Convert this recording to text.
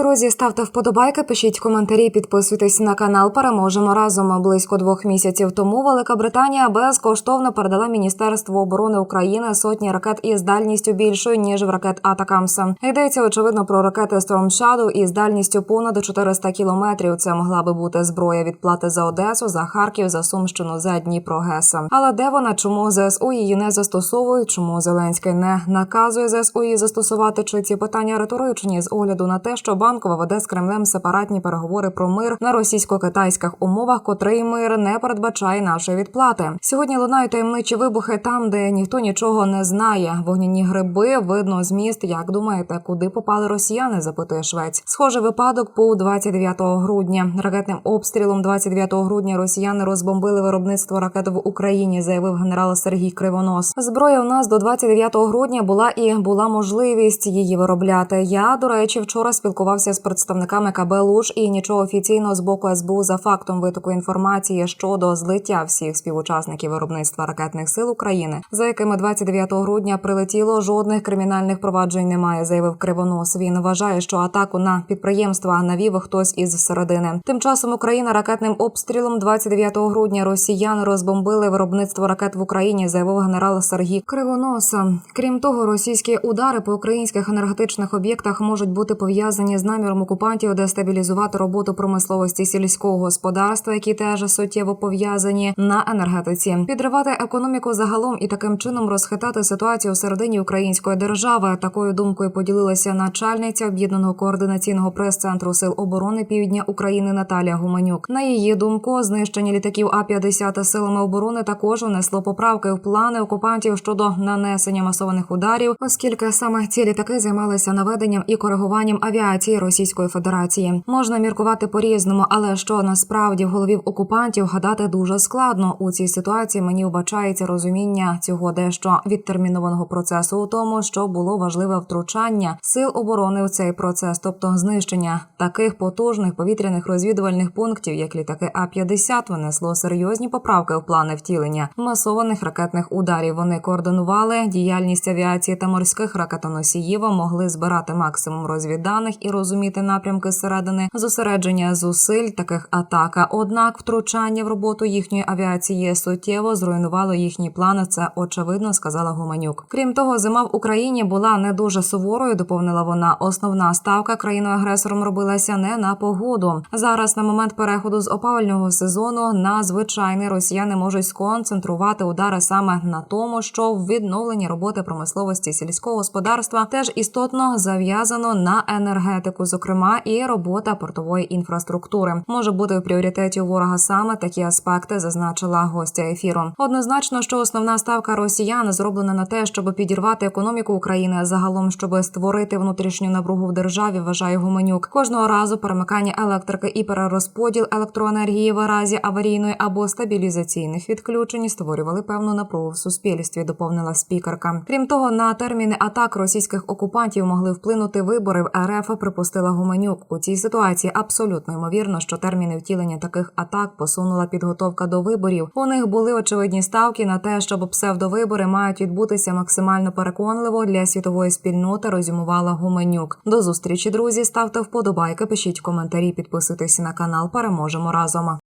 Друзі, ставте вподобайки, пишіть коментарі, підписуйтесь на канал. Переможемо разом. Близько двох місяців тому Велика Британія безкоштовно передала Міністерству оборони України сотні ракет із дальністю більшою ніж в ракет Атакамса. Йдеться очевидно про ракети Storm Shadow із дальністю понад 400 кілометрів. Це могла би бути зброя відплати за Одесу, за Харків, за Сумщину, за Дніпро Геса. Але де вона? Чому ЗСУ її не застосовують? Чому Зеленський не наказує ЗСУ її застосувати? Чи ці питання риторичні з огляду на те, що банкова веде з Кремлем сепаратні переговори про мир на російсько-китайських умовах, котрий мир не передбачає нашої відплати. Сьогодні лунають таємничі вибухи там, де ніхто нічого не знає. Вогняні гриби видно з міст. Як думаєте, куди попали росіяни? запитує Швець. Схожий випадок був 29 грудня. Ракетним обстрілом 29 грудня росіяни розбомбили виробництво ракет в Україні, заявив генерал Сергій Кривонос. Зброя у нас до 29 грудня була і була можливість її виробляти. Я до речі вчора спілкувався з представниками КБ «Луж» і нічого офіційного з боку СБУ за фактом витоку інформації щодо злиття всіх співучасників виробництва ракетних сил України, за якими 29 грудня прилетіло. Жодних кримінальних проваджень немає, заявив Кривонос. Він вважає, що атаку на підприємства навів хтось із середини. Тим часом Україна ракетним обстрілом 29 грудня росіян розбомбили виробництво ракет в Україні, заявив генерал Сергій Кривоноса. Крім того, російські удари по українських енергетичних об'єктах можуть бути пов'язані з наміром окупантів дестабілізувати роботу промисловості сільського господарства, які теж суттєво пов'язані на енергетиці, підривати економіку загалом і таким чином розхитати ситуацію всередині української держави. Такою думкою поділилася начальниця об'єднаного координаційного прес-центру сил оборони Півдня України Наталія Гуманюк. На її думку, знищення літаків А 50 силами оборони також внесло поправки в плани окупантів щодо нанесення масованих ударів, оскільки саме ці літаки займалися наведенням і коригуванням авіації Російської Федерації. Можна міркувати по різному, але що насправді в голові окупантів гадати дуже складно у цій ситуації. Мені вбачається розуміння цього дещо відтермінованого процесу у тому, що було важливе втручання сил оборони в цей процес, тобто знищення таких потужних повітряних розвідувальних пунктів, як літаки А 50 винесло серйозні поправки в плани втілення масованих ракетних ударів. Вони координували діяльність авіації та морських ракетоносіїв, могли збирати максимум розвідданих і розуміти напрямки зсередини зосередження зусиль таких атак. Однак втручання в роботу їхньої авіації суттєво зруйнувало їхні плани. Це очевидно сказала Гуманюк. Крім того, зима в Україні була не дуже суворою. Доповнила вона. Основна ставка країною агресором робилася не на погоду. Зараз на момент переходу з опалювального сезону на звичайний росіяни можуть сконцентрувати удари саме на тому, що в відновленні роботи промисловості сільського господарства теж істотно зав'язано на енергетику, зокрема і робота портової інфраструктури може бути в пріоритеті ворога саме такі аспекти, зазначила гостя ефіру. Однозначно, що основна ставка росіян зроблена на те, щоб підірвати економіку України, а загалом, щоб створити внутрішню напругу в державі, вважає Гуменюк. Кожного разу перемикання електрики і перерозподіл електроенергії в разі аварійної або стабілізаційних відключень створювали певну напругу в суспільстві. Доповнила спікерка. Крім того, на терміни атак російських окупантів могли вплинути вибори в РФ. Припустила Гуменюк. У цій ситуації абсолютно ймовірно, що терміни втілення таких атак посунула підготовка до виборів. У них були очевидні ставки на те, щоб псевдовибори мають відбутися максимально переконливо для світової спільноти. Розумувала Гуменюк. До зустрічі, друзі. Ставте вподобайки, пишіть коментарі, підписуйтесь на канал. Переможемо разом.